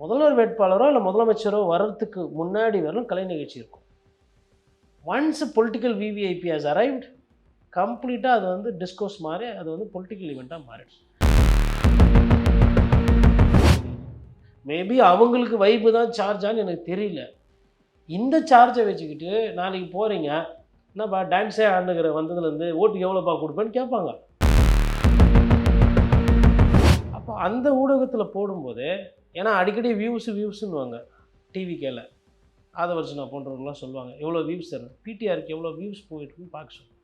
முதல்வர் வேட்பாளரோ இல்லை முதலமைச்சரோ வர்றதுக்கு முன்னாடி வரலும் கலை நிகழ்ச்சி இருக்கும். Once political VVIP has arrived கம்ப்ளீட்டாக அது வந்து டிஸ்கோஸ் மாறி அது வந்து பொலிட்டிக்கல் ஈவெண்ட்டாக மாறிடுச்சு. மேபி அவங்களுக்கு வைப்பு தான் சார்ஜான்னு எனக்கு தெரியல. இந்த சார்ஜை வச்சுக்கிட்டு நாளைக்கு போகிறீங்க என்னப்பா டான்ஸே ஆண்டுகிற வந்ததுலேருந்து ஓட்டுக்கு எவ்வளோப்பா கொடுப்பேன்னு கேட்பாங்க. அப்போ அந்த ஊடகத்தில் போடும்போது ஏன்னா அடிக்கடி வியூஸ் வியூஸ்ன்னுவாங்க டிவிக்கேல ஆதவர்ஜனா போன்றவங்களாம் சொல்லுவாங்க எவ்வளோ வியூஸ் தரும் பிடிஆருக்கு எவ்வளோ வியூஸ் போயிட்டுருக்குன்னு பார்க்க சொல்லுவோம்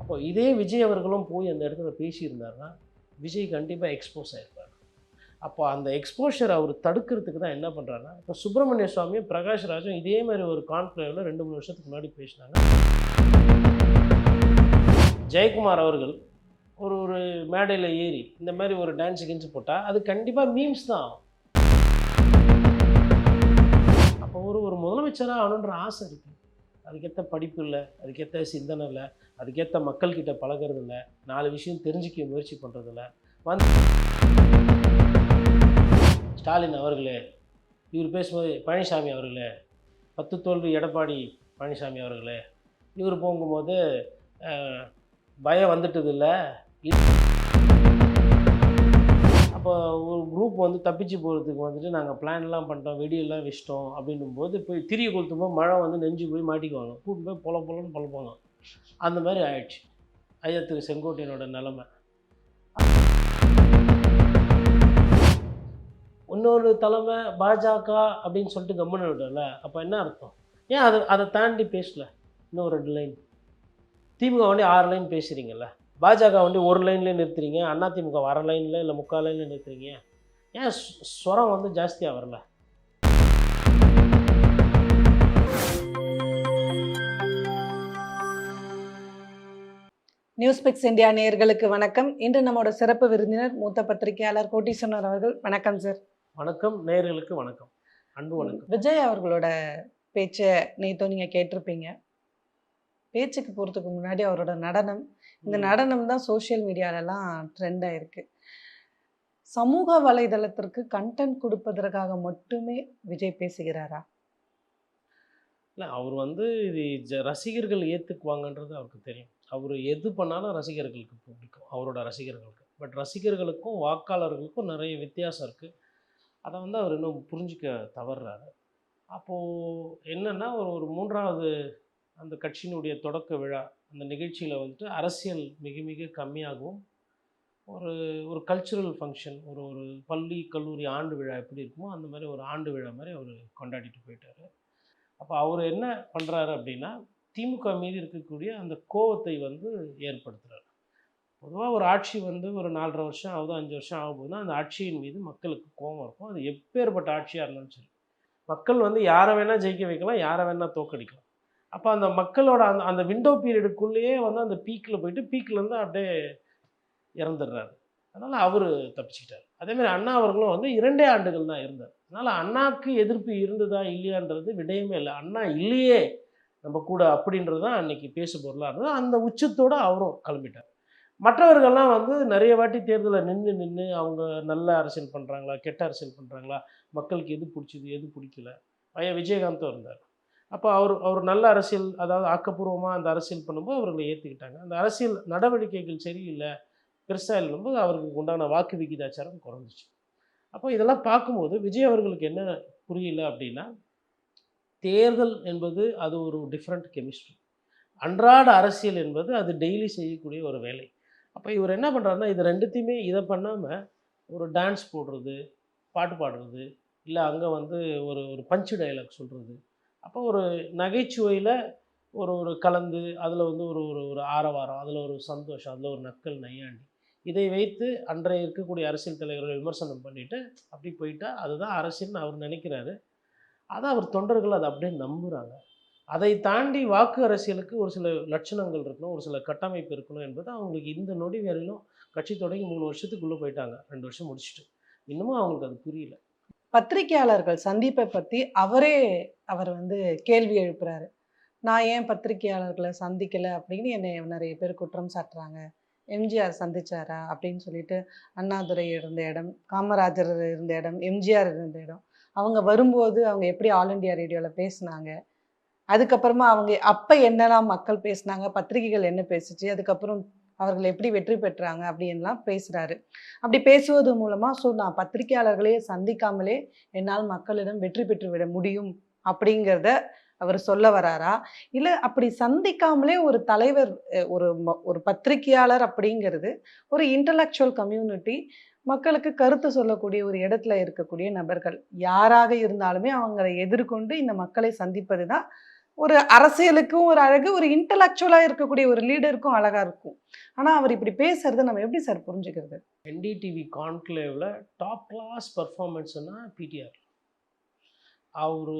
அப்போ இதே விஜய் அவர்களும் போய் அந்த இடத்துல பேசியிருந்தாருன்னா விஜய் கண்டிப்பாக எக்ஸ்போஸ் ஆகிருப்பார் அப்போ அந்த எக்ஸ்போஷர் அவர் தடுக்கிறதுக்கு தான் என்ன பண்ணுறாருன்னா இப்போ சுப்பிரமணிய சுவாமியும் பிரகாஷ் ராஜும் இதே மாதிரி ஒரு கான்ஃபிளேவில் ரெண்டு மூணு வருஷத்துக்கு முன்னாடி பேசினாங்க. ஜெயக்குமார் அவர்கள் ஒரு ஒரு மேடையில் ஏறி இந்த மாதிரி ஒரு டான்ஸ் கிஞ்சு போட்டால் அது கண்டிப்பாக மீம்ஸ் தான் அப்போ ஒரு ஒரு முதலமைச்சராக ஆகணுன்ற ஆசை இருக்குது அதுக்கேற்ற படிப்பு இல்லை அதுக்கேற்ற சிந்தனை இல்லை அதுக்கேற்ற மக்கள்கிட்ட பழகிறது இல்லை நாலு விஷயம் தெரிஞ்சுக்க முயற்சி பண்ணுறதில்ல வந்து ஸ்டாலின் அவர்களே இவர் பேசும்போது பழனிசாமி அவர்களே பத்து தோல்வி எடப்பாடி பழனிசாமி அவர்களே இவர் போகும்போது பயம் வந்துட்டது இல்லை அப்போ ஒரு குரூப் வந்து தப்பிச்சு போகிறதுக்கு வந்துட்டு நாங்கள் பிளான்லாம் பண்ணிட்டோம் வெடியெல்லாம் வச்சிட்டோம் அப்படின்னும் போது போய் திரிய கொளுத்தும்போது மழை வந்து நெஞ்சு போய் மாட்டிக்குவாங்க. கூட்டு போய் பொல பொலன்னு பொழப்பாங்க அந்த மாதிரி ஆயிடுச்சு. ஐயா திரு செங்கோட்டையனோட நிலமை. இன்னொரு தலைமை பாஜக அப்படின்னு சொல்லிட்டு கம்முன்னு விடல அப்போ என்ன அர்த்தம்? ஏன் அதை அதை தாண்டி பேசல? இன்னும் ரெண்டு லைன் திமுக வந்து ஆறு லைன் பேசுகிறீங்கல்ல பாஜக வண்டி ஒரு லைன்லேயே நிறுத்துறீங்க? அண்ணா திமுக அரை லைனில் இல்லை முக்கால் லைனில் நிறுத்துறீங்க? ஏன் ஸ்வ- ஸ்வரம் வந்து ஜாஸ்தியாக வரல? நியூஸ் பிக்ஸ் இந்தியா நேயர்களுக்கு வணக்கம். இன்று நம்மோட சிறப்பு விருந்தினர் மூத்த பத்திரிகையாளர் கோட்டீஸ்வரர் அவர்கள். வணக்கம் சார். வணக்கம். நேயர்களுக்கு வணக்கம். அன்பு வணக்கம். விஜய் அவர்களோட பேச்சை நேத்தோ நீங்க கேட்டிருப்பீங்க. பேச்சுக்கு போறதுக்கு முன்னாடி அவரோட நடனம் இந்த நடனம் தான் சோஷியல் மீடியாலலாம் ட்ரெண்ட் ஆயிருக்கு. சமூக வலைதளத்திற்கு கண்டென்ட் கொடுப்பதற்காக மட்டுமே விஜய் பேசுகிறாரா? இல்லை அவர் வந்து இது ரசிகர்கள் ஏற்றுக்குவாங்கன்றது அவருக்கு தெரியும். அவர் எது பண்ணாலும் ரசிகர்களுக்கு பிடிக்கும் அவரோட ரசிகர்களுக்கு. பட் ரசிகர்களுக்கும் வாக்காளர்களுக்கும் நிறைய வித்தியாசம் இருக்குது அதை வந்து அவர் இன்னும் புரிஞ்சிக்க தவறுறாரு. அப்போது என்னென்னா ஒரு ஒரு மூன்றாவது அந்த கட்சியினுடைய தொடக்க விழா அந்த நிகழ்ச்சியில் வந்துட்டு அரசியல் மிக மிக கம்மியாகவும் ஒரு ஒரு கல்ச்சுரல் ஃபங்க்ஷன் ஒரு ஒரு பள்ளி கல்லூரி ஆண்டு விழா எப்படி இருக்குமோ அந்த மாதிரி ஒரு ஆண்டு விழா மாதிரி அவர் கொண்டாடிட்டு போயிட்டார். அப்போ அவர் என்ன பண்ணுறாரு அப்படின்னா திமுக மீது இருக்கக்கூடிய அந்த கோவத்தை வந்து ஏற்படுத்துகிறார் பொதுவாக ஒரு ஆட்சி வந்து ஒரு நாலரை வருஷம் ஆகுது அஞ்சு வருஷம் ஆகும்போது அந்த ஆட்சியின் மீது மக்களுக்கு கோவம் இருக்கும். அது எப்பேற்பட்ட ஆட்சியாக இருந்தாலும் சரி. மக்கள் வந்து யாரை வேணால் ஜெயிக்க வைக்கலாம் யாரை வேணால் தோக்கடிக்கலாம் அப்போ அந்த மக்களோட அந்த அந்த விண்டோ பீரியடுக்குள்ளேயே வந்து அந்த பீக்கில் போயிட்டு பீக்கிலேருந்து அப்படியே இறந்துடுறாரு. அதனால் அவர் தப்பிச்சிக்கிட்டார் அதேமாதிரி அண்ணா அவர்களும் வந்து இரண்டே ஆண்டுகள் தான் இருந்தார். அதனால் அண்ணாக்கு எதிர்ப்பு இருந்ததா இல்லையான்றது விடயமே இல்லை. அண்ணா இல்லையே நம்ம கூட அப்படின்றது தான் அன்றைக்கி பேசு பொருளாக இருந்தது. அந்த உச்சத்தோடு அவரும் கிளம்பிட்டார். மற்றவர்கள்லாம் வந்து நிறைய வாட்டி தேர்தலில் நின்று நின்று அவங்க நல்ல அரசியல் பண்ணுறாங்களா கெட்ட அரசியல் பண்ணுறாங்களா மக்களுக்கு எது பிடிச்சிது எது பிடிக்கல. ஐயா விஜயகாந்தும் இருந்தார். அப்போ அவர் அவர் நல்ல அரசியல் அதாவது ஆக்கப்பூர்வமாக அந்த அரசியல் பண்ணும்போது அவர்களை ஏற்றுக்கிட்டாங்க அந்த அரசியல் நடவடிக்கைகள் சரியில்லை பெருசாக இல்லைம்போது அவருக்கு உண்டான வாக்கு விகிதாச்சாரம் குறைஞ்சிச்சு. அப்போ இதெல்லாம் பார்க்கும்போது விஜய் அவர்களுக்கு என்ன புரியல அப்படின்னா தேர்தல் என்பது அது ஒரு டிஃப்ரெண்ட் கெமிஸ்ட்ரி அன்றாட அரசியல் என்பது அது டெய்லி செய்யக்கூடிய ஒரு வேலை. அப்போ இவர் என்ன பண்ணுறாருன்னா இது ரெண்டுத்தையுமே இதை பண்ணாமல் ஒரு டான்ஸ் போடுறது பாட்டு பாடுறது இல்லை அங்கே வந்து ஒரு ஒரு பஞ்சு டைலாக் சொல்கிறது அப்போ ஒரு நகைச்சுவையில் ஒரு ஒரு கலந்து அதில் வந்து ஒரு ஒரு ஒரு ஆரவாரம் அதில் ஒரு சந்தோஷம் அதில் ஒரு நக்கல் நையாண்டி. இதை வைத்து அன்றைய இருக்கக்கூடிய அரசியல் தலைவர்களை விமர்சனம் பண்ணிவிட்டு அப்படி போயிட்டா அதுதான் அரசியல்னு அவர் நினைக்கிறாரு. அதை அவர் தொண்டர்கள் அதை அப்படியே நம்புகிறாங்க அதை தாண்டி வாக்கு அரசியலுக்கு ஒரு சில லட்சணங்கள் இருக்கணும் ஒரு சில கட்டமைப்பு இருக்கணும் என்பது அவங்களுக்கு இந்த நொடி வரையிலும் கட்சி தொடங்கி மூணு வருஷத்துக்குள்ளே போயிட்டாங்க. ரெண்டு வருஷம் முடிச்சுட்டு. இன்னமும் அவங்களுக்கு அது புரியல. பத்திரிகையாளர்கள் சந்திப்பை பற்றி அவரே அவர் வந்து கேள்வி எழுப்புறாரு. நான் ஏன் பத்திரிகையாளர்களை சந்திக்கலை அப்படின்னு என்னை நிறைய பேர் குற்றம் சாட்டுறாங்க. எம்ஜிஆர் சந்திச்சாரா அப்படின்னு சொல்லிட்டு அண்ணாதுரை இருந்த இடம் காமராஜர் இருந்த இடம் எம்ஜிஆர் இருந்த இடம். அவங்க வரும்போது அவங்க எப்படி ஆல் இண்டியா ரேடியோவில் பேசுனாங்க. அதுக்கப்புறமா அவங்க அப்போ என்னெல்லாம் மக்கள் பேசுனாங்க பத்திரிகைகள் என்ன பேசிச்சு அதுக்கப்புறம் அவர்கள் எப்படி வெற்றி பெற்றாங்க அப்படின்லாம் பேசுகிறாரு அப்படி பேசுவது மூலமாக ஸோ நான் பத்திரிகையாளர்களே சந்திக்காமலே என்னால் மக்களிடம் வெற்றி பெற்று விட முடியும் அப்படிங்கிறத அவர் சொல்ல வராரா? இல்லை அப்படி சந்திக்காமலே ஒரு தலைவர் ஒரு ஒரு பத்திரிகையாளர் அப்படிங்கிறது ஒரு இன்டலெக்சுவல் கம்யூனிட்டி மக்களுக்கு கருத்து சொல்லக்கூடிய ஒரு இடத்துல இருக்கக்கூடிய நபர்கள். யாராக இருந்தாலுமே அவங்களை எதிர்கொண்டு இந்த மக்களை சந்திப்பது தான் ஒரு அரசியலுக்கும் ஒரு அழகு ஒரு இன்டலெக்சுவலாக இருக்கக்கூடிய ஒரு லீடருக்கும் அழகாக இருக்கும். ஆனால் அவர் இப்படி பேசுறதை நம்ம எப்படி சார் புரிஞ்சுக்கிறது? என்டிடிவி கான்க்ளேவில் டாப் கிளாஸ் பர்ஃபார்மன்ஸ்னா பிடிஆர் அவர்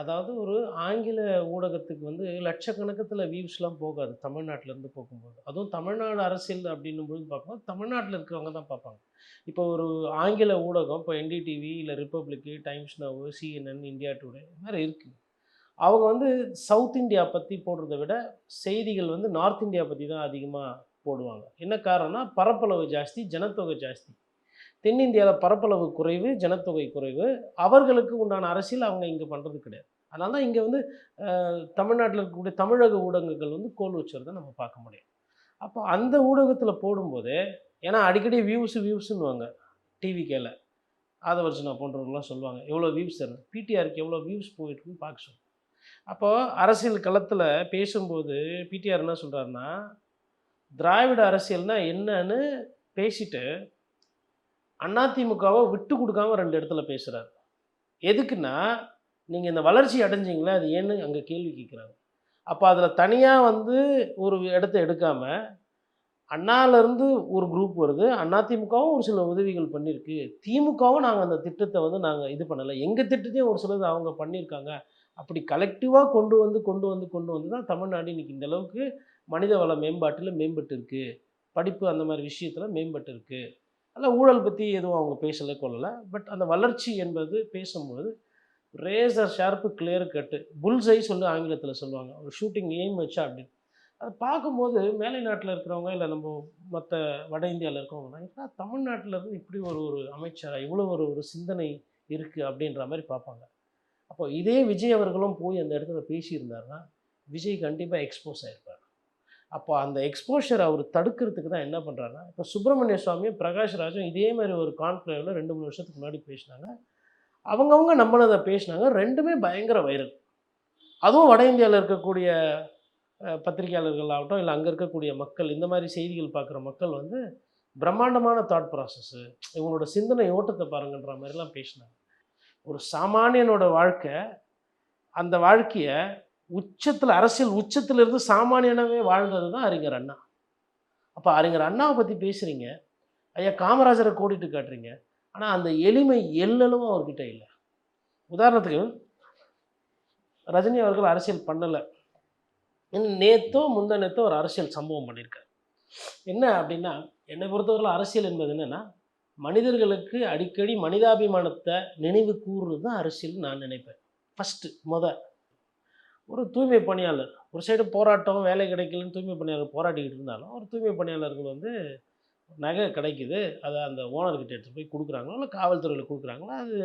அதாவது ஒரு ஆங்கில ஊடகத்துக்கு வந்து லட்சக்கணக்கத்தில் வியூஸ்லாம் போகாது தமிழ்நாட்டிலேருந்து போகும்போது. அதுவும் தமிழ்நாடு அரசியல் அப்படின்னும் பொழுது பார்க்கும்போது தமிழ்நாட்டில் இருக்கிறவங்க தான் பார்ப்பாங்க. இப்போ ஒரு ஆங்கில ஊடகம் இப்போ என்டிடிவி இல்லை Republic Times Now CNN India Today இது மாதிரி இருக்குது அவங்க வந்து சவுத் இந்தியா பற்றி போடுறத விட செய்திகள் வந்து நார்த் இந்தியா பற்றி தான் அதிகமாக போடுவாங்க. என்ன காரணம்னா பரப்பளவு ஜாஸ்தி ஜனத்தொகை ஜாஸ்தி. தென்னிந்தியாவில் பரப்பளவு குறைவு ஜனத்தொகை குறைவு. அவர்களுக்கு உண்டான அரசியல் அவங்க இங்கே பண்ணுறது கிடையாது. அதனால தான் இங்கே வந்து தமிழ்நாட்டில் இருக்கக்கூடிய தமிழக ஊடகங்கள் வந்து கோல் வச்சுறதை நம்ம பார்க்க முடியும். அப்போ அந்த ஊடகத்தில் போடும்போது ஏன்னா அடிக்கடி வியூஸ் வியூஸ்ன்னுவாங்க டிவிக்கேல ஆதவர்ஜனா போன்றவங்களாம் சொல்லுவாங்க எவ்வளோ வியூஸ் தருது? பிடிஆருக்கு எவ்வளோ வியூஸ் போயிட்டுருக்குன்னு பார்க்க சொல்லுவோம் அப்போது அரசியல் களத்தில் பேசும்போது பிடிஆர் என்ன சொல்கிறாருன்னா திராவிட அரசியல்னா என்னன்னு பேசிட்டு அதிமுகவை விட்டு கொடுக்காம ரெண்டு இடத்துல பேசுகிறாரு எதுக்குன்னா நீங்கள் இந்த வளர்ச்சி அடைஞ்சிங்களே அது ஏன்னு அங்கே கேள்வி கேட்குறாங்க அப்போ அதில் தனியாக வந்து ஒரு இடத்த எடுக்காமல் அண்ணாலேருந்து ஒரு குரூப் வருது. அதிமுகவும் ஒரு சில உதவிகள் பண்ணியிருக்கு திமுகவும் நாங்கள் அந்த திட்டத்தை வந்து நாங்கள் இது பண்ணலை. எங்கள் திட்டத்தையும் ஒரு சிலது அவங்க பண்ணியிருக்காங்க அப்படி கலெக்டிவாக கொண்டு வந்து கொண்டு வந்து கொண்டு வந்து தான் தமிழ்நாடு இன்றைக்கி இந்த அளவுக்கு மனித வள மேம்பாட்டில் மேம்பட்டு இருக்குது படிப்பு அந்த மாதிரி விஷயத்தில் மேம்பட்டு இருக்குது அதில் ஊழல் பற்றி எதுவும் அவங்க பேசலை கொள்ளலை பட் அந்த வளர்ச்சி என்பது பேசும்போது ரேசர் ஷார்ப்பு கிளியர் கட்டு புல்ஸை சொல்லி ஆங்கிலத்தில் சொல்லுவாங்க. ஒரு ஷூட்டிங் எய்ம் வச்சா அப்படின்னு அதை பார்க்கும்போது மேலை நாட்டில் இருக்கிறவங்க இல்லை நம்ம மற்ற வட இந்தியாவில் இருக்கிறவங்க ஏன்னா தமிழ்நாட்டில் இருந்து இப்படி ஒரு ஒரு அமைச்சராக இவ்வளோ ஒரு ஒரு சிந்தனை இருக்குது அப்படின்ற மாதிரி பார்ப்பாங்க. அப்போ இதே விஜய் அவர்களும் போய் அந்த இடத்துல பேசியிருந்தாருன்னா விஜய் கண்டிப்பாக எக்ஸ்போஸ் ஆகிருப்பார் அப்போ அந்த எக்ஸ்போஷர் அவர் தடுக்கிறதுக்கு தான் என்ன பண்ணுறாருன்னா இப்போ சுப்பிரமணிய சுவாமியும் பிரகாஷ் ராஜும் இதே மாதிரி ஒரு கான்ஃபிளேவில் ரெண்டு மூணு வருஷத்துக்கு முன்னாடி பேசினாங்க. அவங்கவுங்க நம்மளதை பேசினாங்க. ரெண்டுமே பயங்கர வைரல் அதுவும் வட இந்தியாவில் இருக்கக்கூடிய பத்திரிகையாளர்கள் ஆகட்டும் இல்லை அங்கே இருக்கக்கூடிய மக்கள் இந்த மாதிரி செய்திகள் பார்க்குற மக்கள் வந்து பிரம்மாண்டமான தாட் ப்ராசஸ்ஸு இவங்களோட சிந்தனை ஓட்டத்தை பாருங்கன்ற மாதிரிலாம் பேசினாங்க. ஒரு சாமானியனோட வாழ்க்கை அந்த வாழ்க்கையை உச்சத்தில் அரசியல் உச்சத்தில் இருந்து சாமானியனவே வாழ்ந்தது தான் அறிஞர் அண்ணா. அப்போ அறிஞர் அண்ணாவை பற்றி பேசுகிறீங்க ஐயா காமராஜரை கோடிட்டு காட்டுறீங்க. ஆனால் அந்த எளிமை எல்லளவும் அவர்கிட்ட இல்லை. உதாரணத்துக்கு ரஜினி அவர்கள் அரசியல் பண்ணலை. நேத்தோ முந்தா நேத்தோ ஒரு அரசியல் சம்பவம் பண்ணியிருக்காரு என்ன அப்படின்னா என்னை பொறுத்தவரையில் அரசியல் என்பது என்னென்னா மனிதர்களுக்கு அடிக்கடி மனிதாபிமானத்தை நினைவு கூறுறது தான் அரசியல் நான் நினைப்பேன். ஃபஸ்ட்டு முத. ஒரு தூய்மை பணியாளர் ஒரு சைடு போராட்டம் வேலை கிடைக்கலன்னு தூய்மை பணியாளர் போராட்டிக்கிட்டு இருந்தாலும் ஒரு தூய்மை பணியாளர்கள் வந்து நகை கிடைக்குது அதை அந்த ஓனர்கிட்ட எடுத்துகிட்டு போய் கொடுக்குறாங்களோ இல்லை காவல்துறையில் கொடுக்குறாங்களோ அது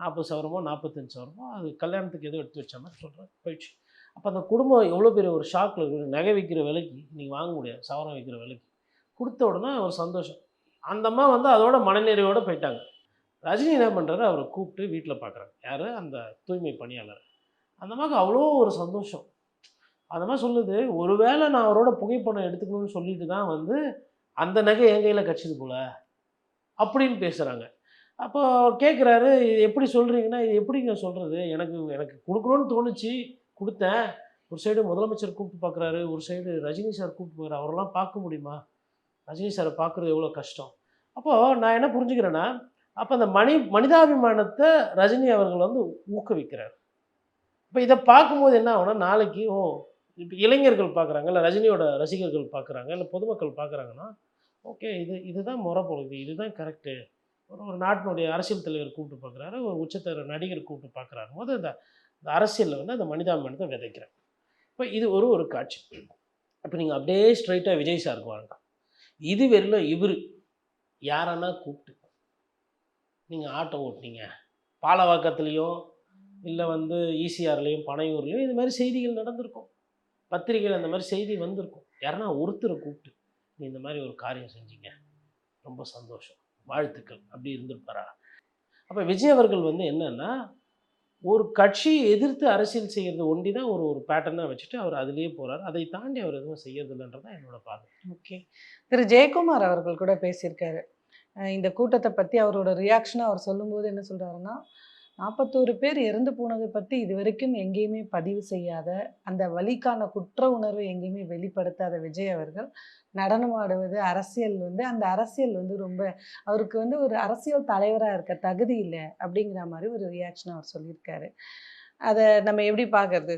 நாற்பது சவரமோ நாற்பத்தஞ்சு சவரமோ அது கல்யாணத்துக்கு எதுவும் எடுத்து வச்ச மாதிரி சொல்கிறேன் போயிடுச்சு. அப்போ அந்த குடும்பம் எவ்வளோ பெரிய ஒரு ஷாக்கில் நகை விற்கிற விலைக்கு நீங்கள் வாங்க முடியாது சவரம் விற்கிற விலைக்கு. கொடுத்த உடனே ஒரு சந்தோஷம். அந்த அம்மா வந்து அதோட மனநிறைவோடு போயிட்டாங்க. ரஜினி என்ன பண்ணுறாரு அவரை கூப்பிட்டு வீட்டில் பார்க்குறாங்க யார்? அந்த தூய்மை பணியாளர். அந்த அம்மாவுக்கு அவ்வளோ ஒரு சந்தோஷம். அந்த மாதிரி சொல்லுது ஒருவேளை நான் அவரோட புகைப்படம் எடுத்துக்கணும்னு சொல்லிட்டு தான் வந்து அந்த நகை என் கையில் கட்சிது போல அப்படின்னு பேசுகிறாங்க அப்போ அவர் கேட்குறாரு இது எப்படி சொல்கிறீங்கன்னா இது எப்படிங்க சொல்கிறது எனக்கு எனக்கு கொடுக்கணும்னு தோணுச்சு. கொடுத்தேன். ஒரு சைடு முதலமைச்சர் கூப்பிட்டு பார்க்குறாரு ஒரு சைடு ரஜினி சார் கூப்பிட்டு பார்க்குறாரு அவரெல்லாம் பார்க்க முடியுமா? ரஜினி சாரை பார்க்குறது எவ்வளோ கஷ்டம். அப்போது நான் என்ன புரிஞ்சுக்கிறேன்னா அப்போ அந்த மனி மனிதாபிமானத்தை ரஜினி அவர்கள் வந்து ஊக்குவிக்கிறார். இப்போ இதை பார்க்கும்போது என்ன ஆகும்னா நாளைக்கு ஓ இப்போ இளைஞர்கள் பார்க்குறாங்க இல்லை ரஜினியோட ரசிகர்கள் பார்க்குறாங்க இல்லை பொதுமக்கள் பார்க்குறாங்கன்னா ஓகே இது இதுதான் முறை போகுது இதுதான் கரெக்டு ஒரு ஒரு நாட்டினுடைய அரசியல் தலைவர் கூப்பிட்டு பார்க்குறாரு ஒரு உச்சத்தர நடிகர் கூப்பிட்டு பார்க்குறாரு. போது இந்த இந்த அரசியலில் வந்து அந்த மனிதாபிமானத்தை விதைக்கிறேன் இப்போ இது ஒரு ஒரு காட்சி. இப்போ நீங்கள் அப்படியே ஸ்ட்ரைட்டாக விஜய் சாருக்கு வாங்க. இது வெறும் இவர் யாரன்னா கூப்பிட்டு நீங்கள் ஆட்டோ ஓட்டுனீங்க. பாலவாக்கத்துலேயும் இல்லை வந்து ஈசிஆர்லேயும் பனையூர்லேயும் இது மாதிரி செய்திகள் நடந்திருக்கும். பத்திரிகையில் அந்த மாதிரி செய்தி வந்திருக்கும். யாருன்னா ஒருத்தரை கூப்பிட்டு நீ இந்த மாதிரி ஒரு காரியம் செஞ்சீங்க. ரொம்ப சந்தோஷம். வாழ்த்துக்கள். அப்படி இருந்திருப்பாரா? அப்போ விஜய் அவர்கள் வந்து என்னென்னா ஒரு கட்சியை எதிர்த்து அரசியல் செய்கிறது ஒண்டி தான் ஒரு ஒரு பேட்டர்னாக வச்சுட்டு அவர் அதுலேயே போகிறார் அதை தாண்டி அவர் எதுவும் செய்யறதில்லைன்றது தான் என்னோட பார்வை. ஓகே. திரு. ஜெயக்குமார் அவர்கள் கூட பேசியிருக்காரு. இந்த கூட்டத்தை பற்றி அவரோட ரியாக்ஷனை அவர் சொல்லும்போது என்ன சொல்கிறாருன்னா நாற்பத்தோரு பேர் இறந்து போனதை பற்றி இது வரைக்கும் எங்கேயுமே பதிவு செய்யாத அந்த வழிக்கான குற்ற உணர்வை எங்கேயுமே வெளிப்படுத்தாத விஜய் அவர்கள் நடனம் ஆடுவது அரசியல் வந்து அந்த அரசியல் வந்து ரொம்ப அவருக்கு வந்து ஒரு அரசியல் தலைவராக இருக்க தகுதி இல்லை அப்படிங்கிற மாதிரி ஒரு ரியாக்ஷன் அவர் சொல்லியிருக்காரு. அதை நம்ம எப்படி பார்க்கறது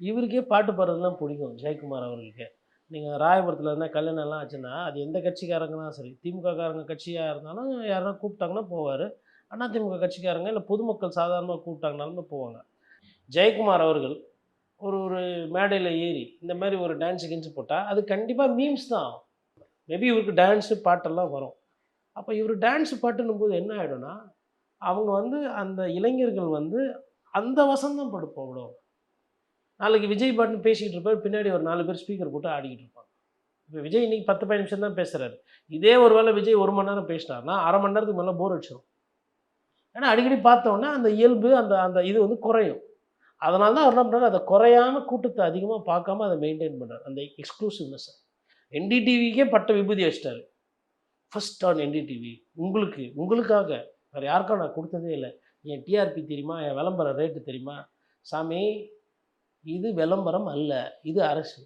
இவருக்கே பாட்டு பாடுறதுலாம் பிடிக்கும் ஜெயக்குமார் அவர்களுக்கு. நீங்கள் ராயபுரத்தில் இருந்தால் கல்யாணம்லாம் ஆச்சுன்னா அது எந்த கட்சிக்காரங்கன்னா சரி திமுக காரங்க கட்சியாக இருந்தாலும் யாருன்னா கூப்பிட்டாங்கன்னா போவார். அண்ணா திமுக கட்சிக்காரங்க இல்லை பொதுமக்கள் சாதாரணமாக கூப்பிட்டாங்கனாலும் போவாங்க. ஜெயக்குமார் அவர்கள் ஒரு ஒரு மேடையில் ஏறி இந்த மாதிரி ஒரு டான்ஸு கிஞ்சு போட்டால் அது கண்டிப்பாக மீம்ஸ் தான். மேபி இவருக்கு டான்ஸு பாட்டெல்லாம் வரும். அப்போ இவர் டான்ஸு பாட்டுன்னும் போது என்ன ஆகிடும்னா அவங்க வந்து அந்த இளைஞர்கள் வந்து அந்த வசந்தம் படுப்போம் விடும் நாளைக்கு விஜய் பாட்டுன்னு பேசிக்கிட்டு இருப்பார் பின்னாடி ஒரு நாலு பேர் ஸ்பீக்கர் போட்டு ஆடிக்கிட்டு இருப்பாங்க. இப்போ விஜய் இன்னைக்கு பத்து பதினஞ்சு நிமிஷம் தான் பேசுகிறாரு இதே ஒரு வேளை விஜய் ஒரு மணி நேரம் பேசினார்னா அரை மணி நேரத்துக்கு மேலே போர் அடிச்சிடும் ஏன்னா அடிக்கடி பார்த்தோன்னா அந்த இயல்பு அந்த அந்த இது வந்து குறையும். அதனால தான் அவர் என்ன பண்ணுறாரு அதை குறையாம கூட்டத்தை அதிகமாக பார்க்காம அதை மெயின்டைன் பண்ணுறாரு அந்த எக்ஸ்க்ளூசிவ்னஸ் என்டிடிவிக்கே பட்ட விபூதி வச்சிட்டாரு. First on NDTV. உங்களுக்கு உங்களுக்காக. வேறு யாருக்கும் நான் கொடுத்ததே இல்லை. என் டிஆர்பி தெரியுமா? என் விளம்பர ரேட்டு தெரியுமா? சாமி இது விளம்பரம் அல்ல. இது அரசு.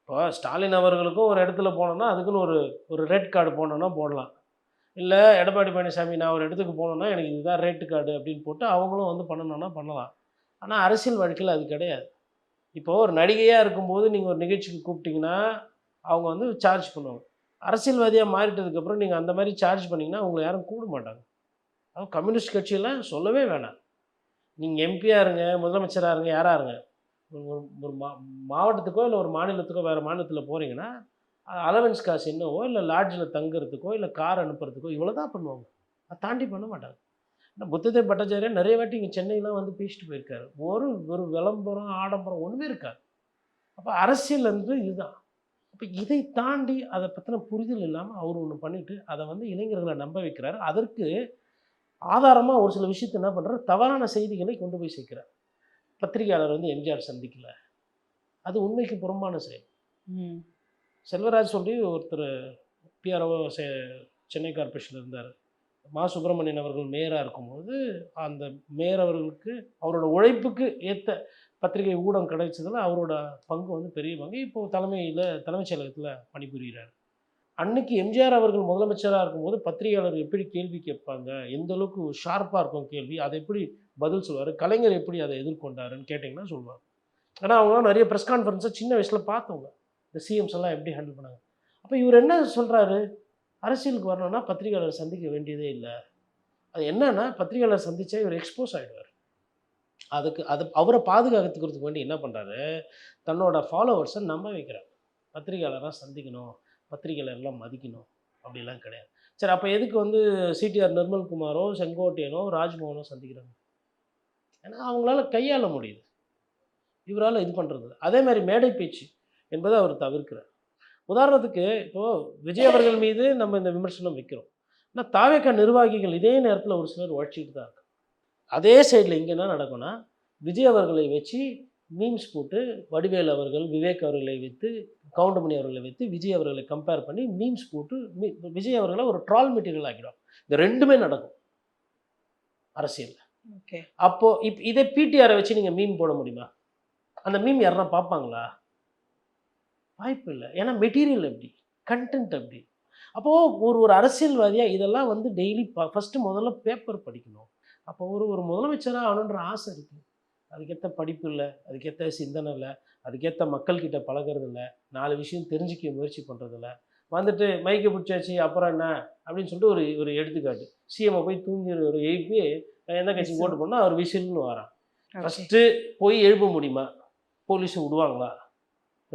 இப்போ ஸ்டாலின் அவர்களுக்கும் ஒரு இடத்துல போனோன்னா அதுக்குன்னு ஒரு ஒரு ரேட் கார்டு போனோன்னா போடலாம். இல்லை எடப்பாடி பழனிசாமி நான் ஒரு இடத்துக்கு போனோன்னா எனக்கு இதுதான் ரேட்டு கார்டு அப்படின்னு போட்டு அவங்களும் வந்து பண்ணணும்னா பண்ணலாம். ஆனால் அரசியல் வாழ்க்கையில் அது கிடையாது. இப்போது ஒரு நடிகையாக இருக்கும்போது நீங்கள் ஒரு நிகழ்ச்சிக்கு கூப்பிட்டிங்கன்னா அவங்க வந்து சார்ஜ் பண்ணுவாங்க. அரசியல்வாதியாக மாறிட்டதுக்கப்புறம் நீங்கள் அந்த மாதிரி சார்ஜ் பண்ணிங்கன்னா உங்களை யாரும் கூட மாட்டாங்க. அதுவும் கம்யூனிஸ்ட் கட்சியெல்லாம் சொல்லவே வேணாம். நீங்கள் எம்பியாக இருங்க முதலமைச்சராக இருங்க யாராக இருங்க. ஒரு ஒரு- ஒரு மா மாவட்டத்துக்கோ இல்லை ஒரு மாநிலத்துக்கோ வேறு மாநிலத்தில் போகிறீங்கன்னா அலவன்ஸ் காசு என்னவோ இல்லை லாட்ஜில் தங்குறதுக்கோ இல்லை கார் அனுப்புறதுக்கோ இவ்வளோ தான் பண்ணுவாங்க. அதை தாண்டி பண்ண மாட்டாங்க. ஆனால் புத்ததேவ் பட்டாச்சாரியா நிறைய வாட்டி இங்கே சென்னையெலாம் வந்து பேசிட்டு போயிருக்காரு. ஒரு ஒரு விளம்பரம் ஆடம்பரம் ஒன்றுமே இருக்காது. அப்போ அரசியல் வந்து இதுதான். அப்போ இதை தாண்டி அதை பற்றின புரிதல் இல்லாமல் அவர் ஒன்று பண்ணிவிட்டு அதை வந்து இளைஞர்களை நம்ப வைக்கிறாரு. அதற்கு ஆதாரமாக ஒரு சில விஷயத்தை என்ன பண்ணுறாரு தவறான செய்திகளை கொண்டு போய் சேர்க்கிறார். பத்திரிகையாளர் வந்து எம்ஜிஆர் சந்திக்கல. அது உண்மைக்கு புறம்பான செயல். செல்வராஜ் சொல்லி ஒருத்தர் பிஆர்ஓ சென்னை கார்பரேஷனில் இருந்தார். மா. சுப்பிரமணியன் அவர்கள் மேயராக இருக்கும்போது அந்த மேயர் அவர்களுக்கு அவரோட உழைப்புக்கு ஏற்ற பத்திரிகை ஊடகம் கிடைச்சதில் அவரோட பங்கு வந்து பெரிய பங்கு. இப்போது தலைமையில் தலைமைச் செயலகத்தில் பணிபுரிகிறார். அன்னைக்கு எம்ஜிஆர் அவர்கள் முதலமைச்சராக இருக்கும்போது பத்திரிகையாளர் எப்படி கேள்வி கேட்பாங்க? எந்த அளவுக்கு ஷார்ப்பாக இருக்கும் கேள்வி? அதை எப்படி பதில் சொல்லுவார் கலைஞர் எப்படி அதை எதிர்கொண்டாருன்னு கேட்டிங்கன்னா சொல்லுவார் ஏன்னா அவங்களாம் நிறைய ப்ரெஸ் கான்ஃபரன்ஸை சின்ன வயசில் பார்த்தவங்க. இந்த சிஎம்ஸ் எல்லாம் எப்படி ஹேண்டில் பண்ணாங்க? அப்போ இவர் என்ன சொல்கிறாரு அரசியலுக்கு வரணும்னா பத்திரிகையாளர் சந்திக்க வேண்டியதே இல்லை. அது என்னன்னா பத்திரிகையாளர் சந்தித்தா இவர் எக்ஸ்போஸ் ஆகிடுவார் அதுக்கு அது அவரை பாதுகாத்துக்கிறதுக்கு வேண்டி என்ன பண்ணுறாரு தன்னோட ஃபாலோவர்ஸை நம்ப வைக்கிறார். பத்திரிகையாளராக சந்திக்கணும். பத்திரிகையாளர்லாம் மதிக்கணும். அப்படிலாம் கிடையாது. சரி அப்போ எதுக்கு வந்து சிடிஆர் நிர்மல்குமாரோ செங்கோட்டையனோ ராஜ்மோகனோ சந்திக்கிறாங்க? ஏன்னா அவங்களால கையாள முடியுது. இவரால் இது பண்ணுறது அதே மாதிரி மேடை பேச்சு. என்பதை அவர் தவிர்க்கிறார். உதாரணத்துக்கு இப்போது விஜய் அவர்கள் மீது நம்ம இந்த விமர்சனம் வைக்கிறோம். ஆனால் தாவேக்கா நிர்வாகிகள் இதே நேரத்தில் ஒரு சிலர் உழைச்சிட்டு தான் இருக்காங்க. அதே சைடில் இங்கே என்ன நடக்கும்னா விஜய் அவர்களை வச்சு மீம்ஸ் போட்டு வடிவேல் அவர்கள் விவேக் அவர்களை வைத்து கவுண்டமணி அவர்களை வைத்து விஜய் அவர்களை கம்பேர் பண்ணி மீம்ஸ் போட்டு மீ- விஜய் அவர்களை ஒரு ட்ரால் மெட்டீரியல் ஆக்கிடும் இந்த ரெண்டுமே நடக்கும். அரசியல் ஓகே. அப்போ இப் இதை பிடிஆரை வச்சு நீங்கள் மீம் போட முடியுமா? அந்த மீம் யாருன்னா பார்ப்பாங்களா? வாய்ப்பு இல்லை. ஏன்னா மெட்டீரியல் எப்படி? கண்டென்ட் எப்படி? அப்போது ஒரு ஒரு அரசியல்வாதியாக இதெல்லாம் வந்து டெய்லி ப ஃபஸ்ட்டு முதல்ல பேப்பர் படிக்கணும். அப்போ ஒரு ஒரு முதலமைச்சராக ஆகணுன்ற ஆசை இருக்குது அதுக்கேற்ற படிப்பு இல்லை அதுக்கேற்ற சிந்தனை இல்லை அதுக்கேற்ற மக்கள்கிட்ட பழகிறது இல்லை நாலு விஷயம் தெரிஞ்சுக்க முயற்சி பண்ணுறதில்ல வந்துட்டு மைக்கை பிடிச்சாச்சு அப்புறம் என்ன? அப்படின்னு சொல்லிட்டு ஒரு ஒரு எடுத்துக்காட்டு. சிஎம்ஐ போய் தூங்கி ஒரு எழுப்பி எந்த கட்சி ஓட்டு பண்ணால் அவர் விசில்னு வரான். ஃபஸ்ட்டு போய் எழுப்ப முடியுமா? போலீஸ் விடுவாங்களா?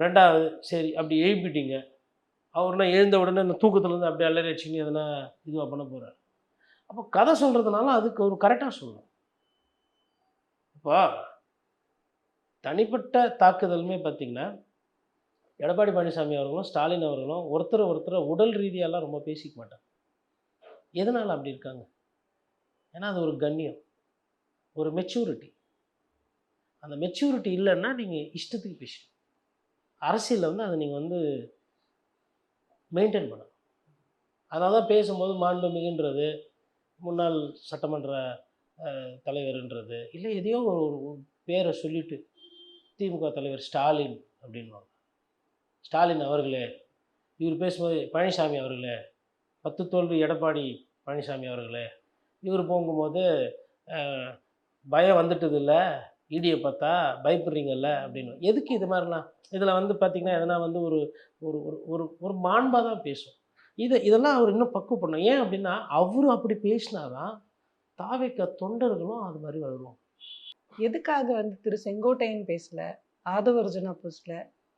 ரெண்டாவது சரி அப்படி எழுப்பிட்டீங்க. அவர்னா எழுந்த உடனே இந்த தூக்கத்துலேருந்து அப்படியே அலறி அடிச்சுன்னு எதனா இதுவாக பண்ண போகிறார் அப்போ கதை சொல்கிறதுனால அதுக்கு ஒரு கரெக்டாக சொல்லணும். இப்போ தனிப்பட்ட தாக்குதலுமே பார்த்தீங்கன்னா எடப்பாடி பழனிசாமி அவர்களும் ஸ்டாலின் அவர்களும் ஒருத்தர் ஒருத்தர் உடல் ரீதியாலாம் ரொம்ப பேசிக்க மாட்டாங்க. எதனால் அப்படி இருக்காங்க? ஏன்னா அது ஒரு கண்ணியம் ஒரு மெச்சூரிட்டி அந்த மெச்சூரிட்டி இல்லைன்னா நீங்கள் இஷ்டத்துக்கு பேசணும் அரசியலில் வந்து அதை நீங்கள் வந்து மெயின்டைன் பண்ணணும். அதனால தான் பேசும்போது மாண்புமிகுன்றது முன்னாள் சட்டமன்ற தலைவர்ன்றது இல்லை எதையோ ஒரு பேரை சொல்லிட்டு திமுக தலைவர் ஸ்டாலின் அப்படின்வாங்க ஸ்டாலின் அவர்களே இவர் பேசும்போது பழனிசாமி அவர்களே பத்து தோல்வி எடப்பாடி பழனிசாமி அவர்களே இவர் போகும்போது பயம் வந்துட்டது இல்லை இடியை பார்த்தா பயப்படுறீங்கல்ல அப்படின்னு. எதுக்கு இது மாதிரிலாம்? இதில் வந்து பார்த்திங்கன்னா எதனா வந்து ஒரு ஒரு ஒரு ஒரு ஒரு மாண்பாக தான் பேசும். இதை இதெல்லாம் அவர் இன்னும் பக்குவப்படணும். ஏன் அப்படின்னா அவரும் அப்படி பேசினாதான் தாவிக்க தொண்டர்களும் அது மாதிரி வருவோம் எதுக்காக வந்து திரு செங்கோட்டையன் பேசல ஆதவர்ஜுனா பேசல?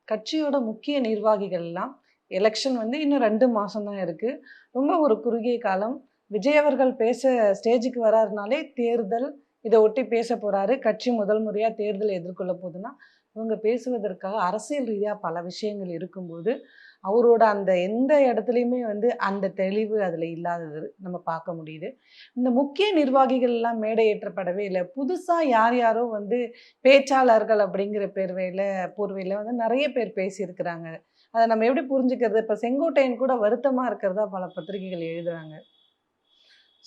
கட்சியோட முக்கிய நிர்வாகிகள் எல்லாம் எலெக்ஷன் வந்து இன்னும் ரெண்டு மாதம் தான் இருக்குது ரொம்ப ஒரு குறுகிய காலம். விஜய் அவர்கள் பேச ஸ்டேஜுக்கு வராருனாலே தேர்தல் இதை ஒட்டி பேச போகிறாரு கட்சி முதல் முறையாக தேர்தலை எதிர்கொள்ள போதுன்னா இவங்க பேசுவதற்காக அரசியல் ரீதியாக பல விஷயங்கள் இருக்கும்போது அவரோட அந்த எந்த இடத்துலையுமே வந்து அந்த தெளிவு அதில் இல்லாதது நம்ம பார்க்க முடியுது. இந்த முக்கிய நிர்வாகிகள் எல்லாம் மேடை ஏற்றப்படவே இல்லை. புதுசாக யார் யாரோ வந்து பேச்சாளர்கள் அப்படிங்கிற பேர்வையில் போர்வையில் வந்து நிறைய பேர் பேசியிருக்கிறாங்க. அதை நம்ம எப்படி புரிஞ்சுக்கிறது? இப்போ செங்கோட்டையன் கூட வருத்தமாக இருக்கிறதா பல பத்திரிகைகள் எழுதுகிறாங்க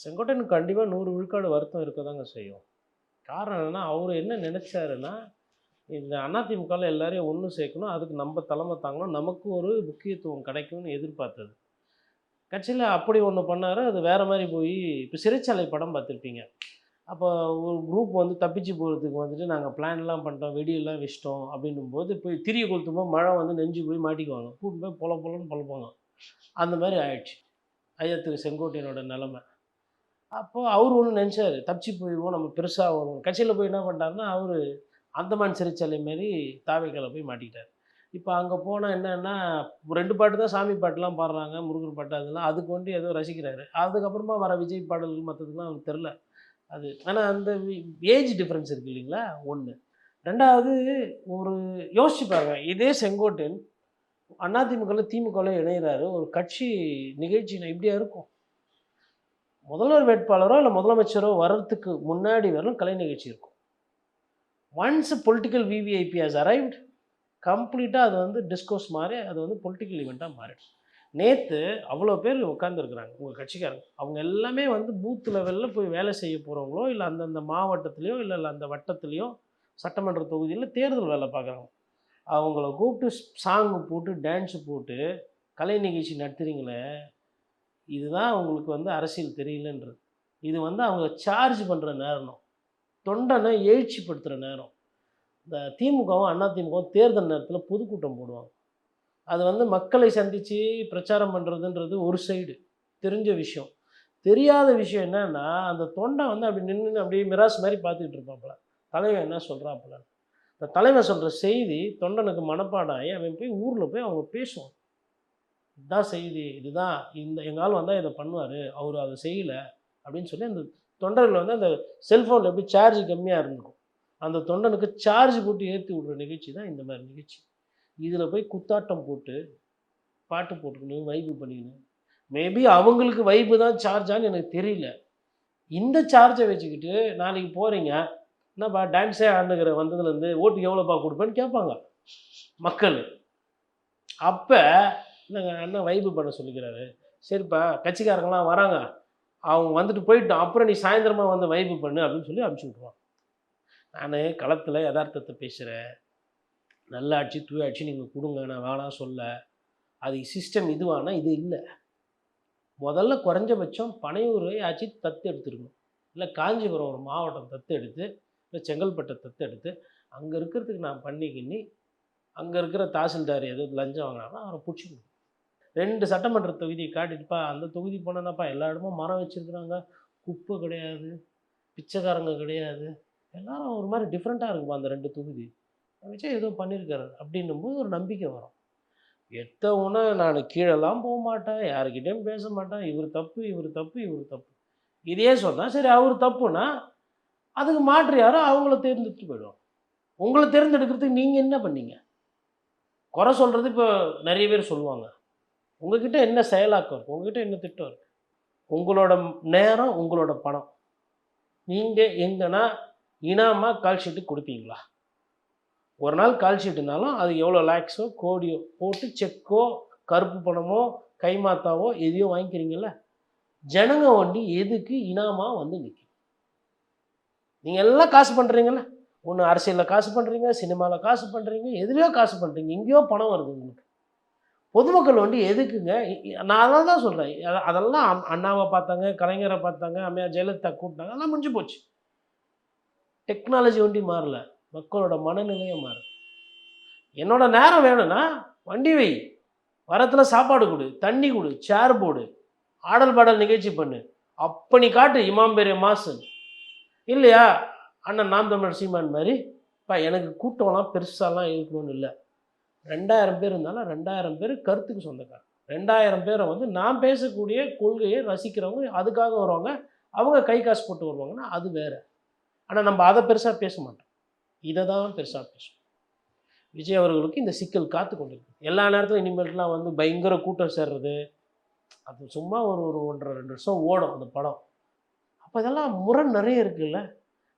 செங்கோட்டையனுக்கு கண்டிப்பாக நூறு விழுக்காடு வருத்தம் இருக்க தாங்க செய்யும். காரணம் என்னென்னா அவர் என்ன நினச்சாருன்னா இந்த அதிமுகவில் எல்லாரையும் ஒன்று சேர்க்கணும் அதுக்கு நம்ம தலைமை தாங்கணும் நமக்கு ஒரு முக்கியத்துவம் கிடைக்கும்னு எதிர்பார்த்தது. கட்சியில் அப்படி ஒன்று பண்ணார் அது வேறு மாதிரி போய் இப்போ சிறைச்சாலை படம் பார்த்துருப்பீங்க. அப்போ ஒரு குரூப் வந்து தப்பிச்சு போகிறதுக்கு வந்துட்டு நாங்கள் பிளான்லாம் பண்ணிட்டோம் வெடியெல்லாம் வச்சிட்டோம் அப்படின்னும் போது போய் திரிய கொளுத்தும்போது மழை வந்து நெஞ்சு போய் மாட்டிக்குவாங்க. கூட்டு போய் பொல பொலன்னு பொழப்பாங்க அந்த மாதிரி ஆயிடுச்சு. ஐயா திரு செங்கோட்டையனோட நிலமை. அப்போது அவர் ஒன்று நினச்சாரு தப்பிச்சு போயிடுவோம் நம்ம பெருசாக வருவோம் கட்சியில் போய் என்ன பண்ணிட்டாருன்னா அவர் அந்தமான் சிறைச்சாலை மாரி தாவைக்கால போய் மாட்டிக்கிட்டார். இப்போ அங்கே போனால் என்னென்னா ரெண்டு பாட்டு தான் சாமி பாட்டுலாம் பாடுறாங்க முருகர் பாட்டு அதெல்லாம் அதுக்கு வந்து ஏதோ ரசிக்கிறாரு. அதுக்கப்புறமா வர விஜய் பாடல்கள் மற்றதுக்குலாம் அவருக்கு தெரில அது ஆனால் அந்த ஏஜ் டிஃப்ரென்ஸ் இருக்கு இல்லைங்களா? ஒன்று ரெண்டாவது ஒரு யோசிச்சுப்பாங்க இதே செங்கோட்டன் அதிமுகவில் திமுகவில் இணைகிறாரு ஒரு கட்சி நிகழ்ச்சி இப்படியா இருக்கும்? முதல்வர் வேட்பாளரோ இல்லை முதலமைச்சரோ வர்றதுக்கு முன்னாடி வரலும் கலை நிகழ்ச்சி இருக்கும். Once political VVIP has arrived கம்ப்ளீட்டாக அது வந்து டிஸ்கோஸ் மாறி அது வந்து பொலிட்டிக்கல் ஈவெண்ட்டாக மாறிடும் நேற்று அவ்வளோ பேர் உட்காந்துருக்குறாங்க உங்கள் கட்சிக்காரங்க. அவங்க எல்லாமே வந்து பூத் லெவலில் போய் வேலை செய்ய போகிறவங்களோ இல்லை அந்தந்த மாவட்டத்துலேயோ இல்லை இல்லை அந்த வட்டத்துலேயோ சட்டமன்ற தொகுதியில் தேர்தல் வேலை பார்க்குறாங்க அவங்கள கூப்பிட்டு சாங்கு போட்டு டான்ஸு போட்டு கலை நிகழ்ச்சி நடத்துகிறீங்களே இதுதான் அவங்களுக்கு வந்து அரசியல் தெரியலன்றது. இது வந்து அவங்க சார்ஜ் பண்ணுற நேரம். தொண்டனை எழுச்சிப்படுத்துகிற நேரம். இந்த திமுகவும் அண்ணா திமுகவும் தேர்தல் நேரத்தில் பொதுக்கூட்டம் போடுவாங்க. அது வந்து மக்களை சந்தித்து பிரச்சாரம் பண்ணுறதுன்றது ஒரு சைடு தெரிஞ்ச விஷயம். தெரியாத விஷயம் என்னன்னா அந்த தொண்டை வந்து அப்படி நின்று அப்படியே மிராஸ் மாதிரி பார்த்துக்கிட்டு இருப்பாப்புல. தலைவன் என்ன சொல்கிறாப்புல இந்த தலைவன் சொல்கிற செய்தி தொண்டனுக்கு மனப்பாடாகி அவன் போய் ஊரில் போய் அவங்க பேசுவான். இதுதான் செய்தி இதுதான் இந்த எங்கால் வந்தால் இதை பண்ணுவார் அவர் அதை செய்யலை அப்படின்னு சொல்லி அந்த தொண்டர்கள் வந்து அந்த செல்ஃபோனில் எப்படி சார்ஜ் கம்மியாக இருந்திருக்கும். அந்த தொண்டனுக்கு சார்ஜ் போட்டு ஏற்றி விடுற நிகழ்ச்சி தான் இந்த மாதிரி நிகழ்ச்சி. இதில் போய் குத்தாட்டம் போட்டு பாட்டு போட்டுக்கணும் வைப்பு பண்ணிக்கணும். மேபி அவங்களுக்கு வைப்பு தான் சார்ஜான்னு எனக்கு தெரியல. இந்த சார்ஜை வச்சுக்கிட்டு நாளைக்கு போகிறீங்க என்னப்பா டான்ஸே ஆண்டுகிற வந்ததுலேருந்து ஓட்டுக்கு எவ்வளோப்பா கொடுப்பேன்னு கேட்பாங்க மக்கள். அப்போ என்னங்க அண்ணன் வைப்பு பண்ண சொல்லிக்கிறாரு? சரிப்பா கட்சிக்காரங்களாம் வராங்க. அவங்க வந்துட்டு போயிட்டோம் அப்புறம் நீ சாயந்தரமாக வந்து வைப்பு பண்ணு அப்படின்னு சொல்லி அனுப்பிச்சி விட்ருவான் நான் களத்தில் யதார்த்தத்தை பேசுகிறேன் நல்ல ஆட்சி தூய ஆட்சி நீங்கள் கொடுங்க நான் வேணாம் சொல்ல. அது சிஸ்டம் இதுவானா இது இல்லை. முதல்ல குறைஞ்சபட்சம் பனையூரை ஆட்சி தத்து எடுத்துருக்கணும். இல்லை காஞ்சிபுரம் ஒரு மாவட்டம் தத்து எடுத்து இல்லை செங்கல்பட்டை தத்து எடுத்து அங்கே இருக்கிறதுக்கு நான் பண்ணிக்கின்னு அங்கே இருக்கிற தாசில்தார் எதுவும் லஞ்சம் வாங்கினாலும் அவரை பிடிச்சிக்கணும் ரெண்டு சட்டமன்ற தொகுதியை காட்டிட்டுப்பா அந்த தொகுதி போனேன்னாப்பா எல்லா இடமும் மரம் வச்சுருக்குறாங்க. குப்பை கிடையாது பிச்சைக்காரங்க கிடையாது. எல்லாரும் ஒரு மாதிரி டிஃப்ரெண்ட்டாக இருக்குப்பா அந்த ரெண்டு தொகுதி. விஜய் ஏதோ பண்ணியிருக்காரு அப்படின்னும் போது ஒரு நம்பிக்கை வரும். எத்தவுன்னா நான் கீழெல்லாம் போக மாட்டேன் யாருக்கிட்டேயும் பேச மாட்டேன். இவர் தப்பு இவர் தப்பு இவர் தப்பு. இதையே சொன்னால் சரி அவர் தப்புனா அதுக்கு மாற்று யாரோ அவங்கள தேர்ந்தெடுத்து போயிடுவோம் உங்களை தேர்ந்தெடுக்கிறதுக்கு நீங்கள் என்ன பண்ணீங்க? குறை சொல்கிறது இப்போ நிறைய பேர் சொல்லுவாங்க. உங்ககிட்ட என்ன செயலாக்கம் இருக்குது உங்ககிட்ட என்ன திட்டம் இருக்குது உங்களோட நேரம் உங்களோட பணம். நீங்கள் எங்கன்னா இனாமாக கால் ஷீட்டு கொடுப்பீங்களா? ஒரு நாள் கால் ஷீட்டுனாலும் அது எவ்வளோ லேக்ஸோ கோடியோ போட்டு செக்கோ கருப்பு பணமோ கைமாத்தாவோ எதையோ வாங்கிக்கிறீங்கள ஜனங்க வண்டி எதுக்கு இனாமா வந்து நிற்கும் நீங்கள் எல்லாம் காசு பண்ணுறீங்கள ஒன்று அரசியலில் காசு பண்ணுறீங்க சினிமாவில் காசு பண்ணுறீங்க எதுலேயோ காசு பண்ணுறீங்க எங்கேயோ பணம் வருது உங்களுக்கு. பொதுமக்கள் வண்டி எதுக்குங்க? நான் அதான் தான் சொல்கிறேன் அதெல்லாம் அண்ணாவை பார்த்தாங்க கலைஞரை பார்த்தாங்க அம்மையார் ஜெயலலிதா கூப்பிட்டாங்க அதெல்லாம் முடிஞ்சு போச்சு. டெக்னாலஜி வண்டி மாறல. மக்களோட மனநிலையை மாறு என்னோட நேரம் வேணும்னா வண்டி வை. வரத்தில் சாப்பாடு கொடு தண்ணி கொடு சேர் போடு ஆடல் பாடல் நிகழ்ச்சி பண்ணு. அப்போ நீ காட்டு இமாம் பெரிய மாசன் இல்லையா? அண்ணன் நாம் தமிழர் சீமான் மாதிரி. இப்போ எனக்கு கூட்டம்லாம் பெருசாலாம் இருக்கணும்னு இல்லை. ரெண்டாயிரம் பேர் இருந்தாலும் ரெண்டாயிரம் பேர் கருத்துக்கு சொந்தக்காரங்க ரெண்டாயிரம் பேரை வந்து நான் பேசக்கூடிய கொள்கையை ரசிக்கிறவங்க அதுக்காக வருவாங்க. அவங்க கை காசு போட்டு வருவாங்கன்னா அது வேற. ஆனால் நம்ம அதை பெருசாக பேச மாட்டோம். இதை தான் பெருசாக பேசுவோம். விஜய் அவர்களுக்கு இந்த சிக்கல் காத்து கொண்டிருக்கு. எல்லா நேரத்திலும் இனிமேல்ட்டுலாம் வந்து பயங்கர கூட்டம் சேர்றது. அது சும்மா ஒரு ஒரு ஒன்றரை ரெண்டு வருஷம் ஓடும் அந்த படம். அப்போ இதெல்லாம் முரண் நிறைய இருக்குல்ல.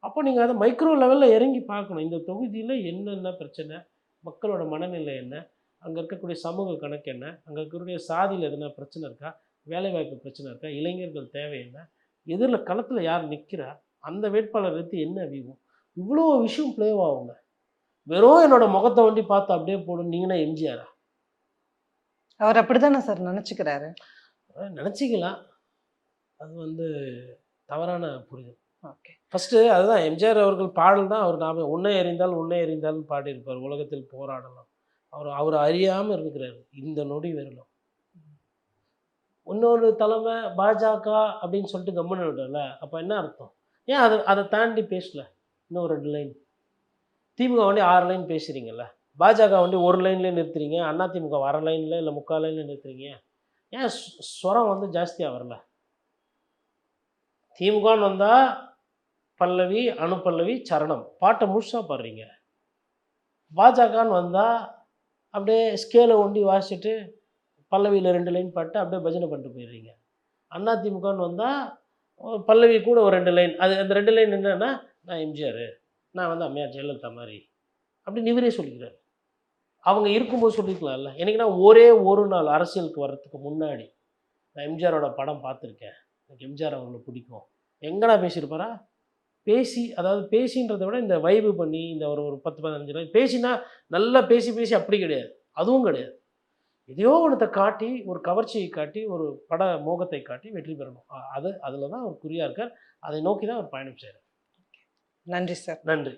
அப்போ நீங்கள் அதை மைக்ரோ லெவலில் இறங்கி பார்க்கணும். இந்த தொகுதியில் என்னென்ன பிரச்சனை? மக்களோட மனநிலை என்ன? அங்கே இருக்கக்கூடிய சமூக கணக்கு என்ன? அங்கே இருக்கக்கூடிய சாதியில் எதனா பிரச்சனை இருக்கா? வேலைவாய்ப்பு பிரச்சனை இருக்கா? இளைஞர்கள் தேவை என்ன? எதிரில் களத்தில் யார் நிற்கிறா அந்த வேட்பாளர் எடுத்து என்ன வியூகம் இவ்வளோ விஷயம் ப்ளே ஆகுங்க. வெறும் என்னோட முகத்தை வண்டி பார்த்து அப்படியே போடும். நீங்கன்னா எம்ஜிஆரா? அவர் அப்படிதானே சார் நினைச்சுக்கிறாரு? நினச்சிக்கலாம். அது வந்து தவறான புரிதல். ஃபஸ்ட்டு அதுதான் எம்ஜிஆர் அவர்கள் பாடல் தான் அவர் நாம உன்னை எறிந்தால் உன்னை எறிந்தால் பாடியிருப்பார். உலகத்தில் போராடலாம். அவர் அவர் அறியாமல் இருக்கிறார் இந்த நொடி வரலாம். இன்னொரு தலைமை பாஜக அப்படின்னு சொல்லிட்டு கம்மன் விடல அப்போ என்ன அர்த்தம்? ஏன் அதை அதை தாண்டி பேசல? இன்னும் ரெண்டு லைன். திமுக வண்டி ஆறு லைன் பேசுகிறீங்கல்ல பாஜக வண்டி ஒரு லைன்லேயே நிறுத்துறீங்க. அண்ணா திமுக வர லைனில் இல்லை முக்கால் லைனில் நிறுத்துறீங்க. ஏன் ஸ்வரம் வந்து ஜாஸ்தியாக வரல? திமுகன்னு வந்தால் பல்லவி அணுப்பல்லவி சரணம். பாட்டை முழுசாக பாடுறீங்க. பாஜகன்னு வந்தால் அப்படியே ஸ்கேலை ஒண்டி வாசிச்சுட்டு பல்லவியில் ரெண்டு லைன் பாட்டு அப்படியே பஜனை பண்ணிட்டு போயிடுறீங்க. அண்ணா திமுகன்னு வந்தால் பல்லவி கூட ஒரு ரெண்டு லைன் அது அந்த ரெண்டு லைன் என்னென்னா நான் எம்ஜிஆர் நான் வந்து அம்மையார் ஜெயலலிதா மாதிரி அப்படின்னு இவரே சொல்லிக்கிறார். அவங்க இருக்கும்போது சொல்லிக்கலாம்ல என்னைக்குன்னா ஒரே ஒரு நாள் அரசியலுக்கு வர்றதுக்கு முன்னாடி நான் எம்ஜிஆரோட படம் பார்த்துருக்கேன். எனக்கு எம்ஜிஆர் அவங்களை பிடிக்கும். எங்கடா பேசியிருப்பாரா? பேசி அதாவது பேசின்றதை விட இந்த வைபு பண்ணி இந்த ஒரு ஒரு பத்து பதினஞ்சு நாள் பேசினா நல்லா பேசி பேசி அப்படி கிடையாது. அதுவும் கிடையாது. எதையோ ஒன்றத்தை காட்டி ஒரு கவர்ச்சியை காட்டி ஒரு பட மோகத்தை காட்டி வெற்றி பெறணும். அது அதில் தான் அவர் குறியாக இருக்கார். அதை நோக்கி தான் அவர் பயணம் செய்கிறார் நன்றி சார். நன்றி.